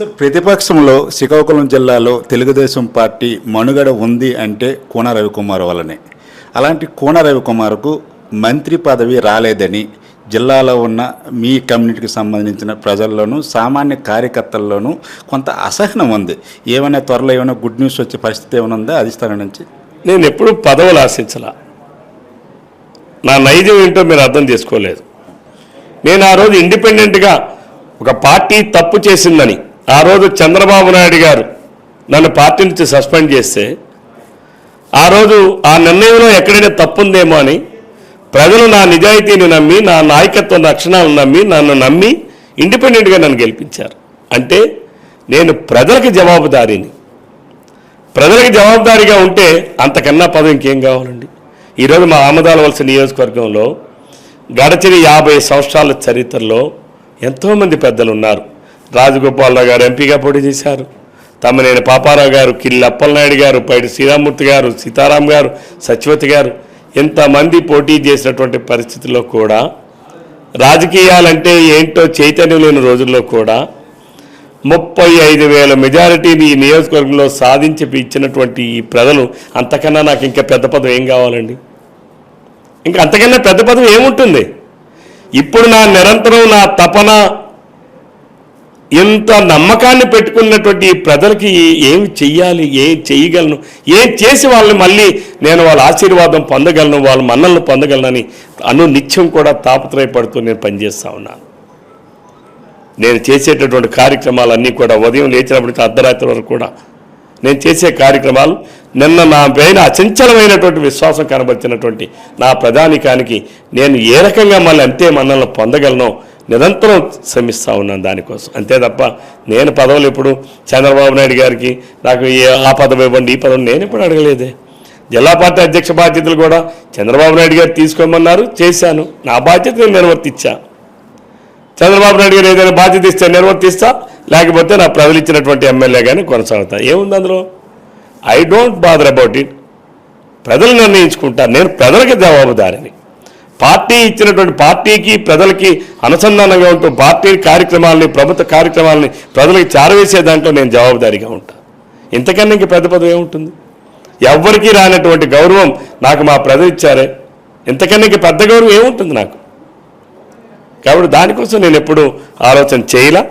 Sir ప్రతిపక్షంలో శ్రీకాకుళం జిల్లాలో Telugu Desam party మనుగడ ఉంది అంటే కోన రవికుమార్ వల్లనే. అలాంటి కోన రవికుమార్కు మంత్రి పదవి రాలేదని జిల్లాలో ఉన్న మీ కమ్యూనిటీకి సంబంధించిన ప్రజల్లోనూ సామాన్య కార్యకర్తల్లోనూ కొంత అసహనం ఉంది. ఏమైనా త్వరలో ఏమైనా గుడ్ న్యూస్ వచ్చే పరిస్థితి ఏమైనా ఉందా అధిష్టానం నుంచి? నేను ఎప్పుడు పదవులు ఆశించలా. నా నైజం ఏంటో మీరు అర్థం చేసుకోలేదు. నేను ఆ రోజు ఇండిపెండెంట్గా ఒక పార్టీ తప్పు చేసిందని ఆ రోజు చంద్రబాబు నాయుడు గారు నన్ను పార్టీ నుంచి సస్పెండ్ చేస్తే ఆ రోజు ఆ నిర్ణయంలో ఎక్కడైనా తప్పు ఉందేమో అని ప్రజలు నా నిజాయితీని నమ్మి నా నాయకత్వ లక్షణాలను నమ్మి నన్ను నమ్మి ఇండిపెండెంట్గా నన్ను గెలిపించారు. అంటే నేను ప్రజలకు జవాబుదారీని. ప్రజలకు జవాబుదారీగా ఉంటే అంతకన్నా పదం ఇంకేం కావాలండి? ఈరోజు మా ఆమదాల వలస నియోజకవర్గంలో గడచిన యాభై సంవత్సరాల చరిత్రలో ఎంతోమంది పెద్దలు ఉన్నారు. రాజగోపాలరావు గారు ఎంపీగా పోటీ చేశారు. తమ్మనేని పాపారావు గారు కిల్లి అప్పలనాయుడు గారు పైడి శ్రీరామూర్తి గారు సీతారాం గారు సత్యవతి గారు ఇంతమంది పోటీ చేసినటువంటి పరిస్థితుల్లో కూడా రాజకీయాలంటే ఏంటో చైతన్యం లేని రోజుల్లో కూడా ముప్పై ఐదు వేల మెజారిటీని ఈ నియోజకవర్గంలో సాధించి ఇచ్చినటువంటి ఈ ప్రజలు అంతకన్నా నాకు ఇంకా పెద్ద పదవి ఏం కావాలండి? ఇంకా అంతకన్నా పెద్ద పదవి ఏముంటుంది? ఇప్పుడు నా నిరంతరం నా తపన ఇంత నమ్మకాన్ని పెట్టుకున్నటువంటి ప్రజలకి ఏమి చెయ్యాలి ఏం చేయగలను ఏం చేసి వాళ్ళని మళ్ళీ నేను వాళ్ళ ఆశీర్వాదం పొందగలను వాళ్ళ మన్నలను పొందగలనని అను నిత్యం కూడా తాపత్రయపడుతూ నేను పనిచేస్తూ ఉన్నాను నేను చేసేటటువంటి కార్యక్రమాలన్నీ కూడా ఉదయం లేచినప్పటికీ అర్ధరాత్రి వరకు కూడా నేను చేసే కార్యక్రమాలు నిన్న నా పైన అచంచలమైనటువంటి విశ్వాసం కనబరిచినటువంటి నా ప్రధానికానికి నేను ఏ రకంగా మళ్ళీ అంతే మన్నలను పొందగలను నిరంతరం శ్రమిస్తూ ఉన్నాను దానికోసం. అంతే తప్ప నేను పదవులు ఇప్పుడు చంద్రబాబు నాయుడు గారికి నాకు ఏ- ఆ పదవి ఇవ్వండి ఈ పదవి నేను ఎప్పుడు అడగలేదే. జిల్లా పార్టీ అధ్యక్ష బాధ్యతలు కూడా చంద్రబాబు నాయుడు గారు తీసుకోమన్నారు చేశాను. నా బాధ్యత నేను నిర్వర్తించా. చంద్రబాబు నాయుడు గారు ఏదైనా బాధ్యత ఇస్తే నిర్వర్తిస్తా లేకపోతే నా ప్రజలు ఇచ్చినటువంటి ఎమ్మెల్యే కానీ కొనసాగుతా. ఏముంది అందులో? I don't bother about it ప్రజలు నిర్ణయించుకుంటారు నేను ప్రజలకి జవాబుదారిని. పార్టీ ఇచ్చినటువంటి పార్టీకి ప్రజలకి అనుసంధానంగా ఉంటూ పార్టీ కార్యక్రమాలని ప్రభుత్వ కార్యక్రమాలని ప్రజలకు చేరవేసే దాంట్లో నేను జవాబుదారీగా ఉంటాను ఇంతకన్నా ఇంక పెద్ద పదవి ఏముంటుంది? ఎవ్వరికీ రానటువంటి గౌరవం నాకు మా ప్రజలు ఇచ్చారే ఇంతకన్నా ఇంక పెద్ద గౌరవం ఏముంటుంది నాకు? కాబట్టి దానికోసం నేను ఎప్పుడు ఆలోచన చేయలా.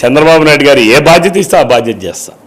చంద్రబాబు నాయుడు గారు ఏ బాధ్యత ఇస్తే ఆ బాధ్యత చేస్తాను